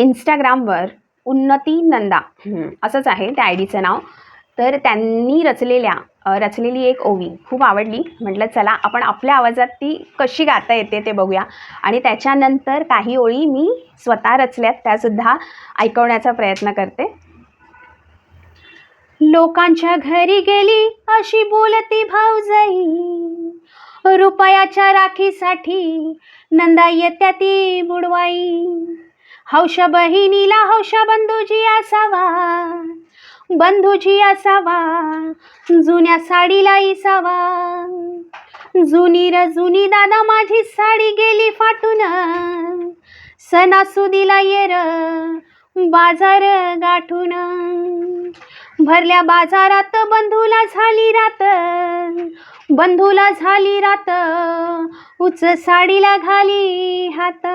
इंस्टाग्रामवर उन्नती नंदा असंच आहे त्या आय डीचं नाव. तर त्यांनी रचलेल्या रचलेली एक ओवी खूप आवडली. म्हटलं चला आपण आपल्या आवाजात ती कशी गाता येते ते बघूया. आणि त्याच्यानंतर काही ओळी मी स्वतः रचल्यात त्यासुद्धा ऐकवण्याचा प्रयत्न करते. लोकांच्या घरी गेली अशी बोलती भाऊजाई. रुपयाच्या राखीसाठी नंदा येत्या ती बुडवाई. हौश बहिणीला हौशा बंधूजी असावा बंधूजी असावा जुन्या साडीला इसावा. जुनी र जुनी दादा माझी साडी गेली फाटून सणासुदीला ये र बाजार गाठून. भरल्या बाजारात बंधूला झाली रात बंधूला झाली रात उच साडीला घाली हात.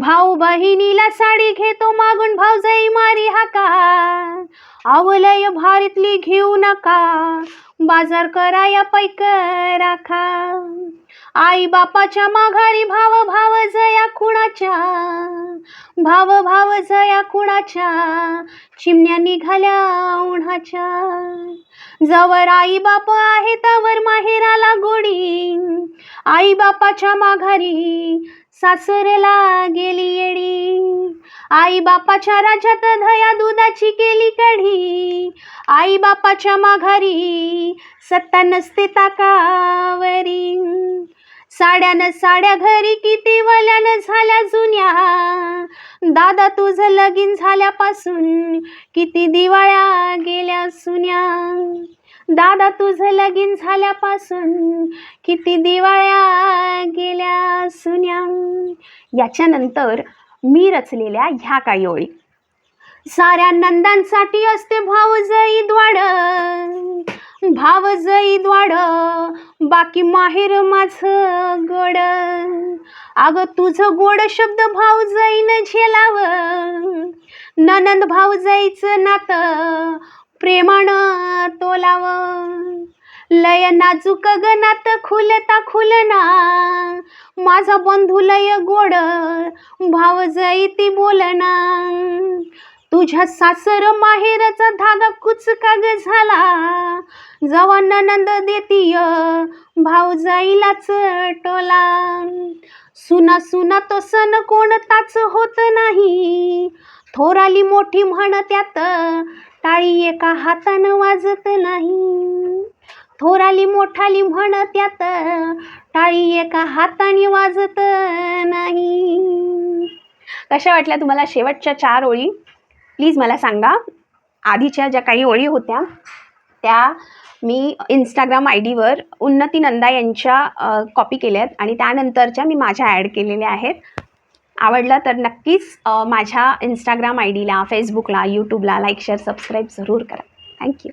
भाऊ बहिणीला साडी घेतो मागून भाऊजाई मारी हाका. आवलय भारीतली घेऊ नका बाजार कराया पैक राखा. आई बापाच्या माघारी भाव भाव जया कुणाच्या भाव भाव जया कुणाच्या चिमण्या निघाल्या उन्हाच्या. जवर आई बाप आहे तवर माहेराला गोडी. आई बापाच्या माघारी सासरला गेली येडी. आई बापाच्या राज्यात धया दुधाची केली कढी. आई बापाच्या माघारी सत्ता नसते ताकावरी. साड्यानं साड्या घरी किती वल्यानं झाल्या जुन्या. दादा तुझं लगीन झाल्यापासून किती दिवाळ्या गेल्या सुन्या. दादा तुझं लगीन झाल्यापासून किती दिवाळ्या गेल्या सुन्या. याच्यानंतर मी रचलेल्या ह्या काही ओळी. साऱ्या नंदांसाठी असते भावजई द्वाड. भावजई द्वाड. बाकी माहेर माझं गोड. अगं तुझं गोड शब्द भावजईनं झेलाव. ननंद भावजईचं नातं प्रेमानं तोलाव. लय नाजूक गनात खुलता खुलना. माझा बंधू लय गोड भावजई ती बोलना. तुझ्या सासर माहेरचा धागा कुचका ग झाला. जवा ननंद देतीय भाऊजाईलाच टोला सुना सुना तो सण कोणताच होत नाही. थोराली मोठी म्हण त्यात टाळी एका हातानं वाजत नाही. थोराली मोठाली म्हण त्यात टाळी एका हाताने वाजत नाही. कशा वाटल्या तुम्हाला शेवटच्या चार ओळी? प्लीज मला सांगा आधीच्या ज्या काही ओळी होत्या त्या मी इंस्टाग्राम आय डीवर उन्नती नंदा यांच्या कॉपी केल्या आहेत आणि त्यानंतरच्या मी माझ्या ॲड केलेल्या आहेत. आवडलं तर नक्कीच माझ्या इंस्टाग्राम आय डीला फेसबुकला यूट्यूबला लाईक शेअर सबस्क्राईब जरूर करा. थँक्यू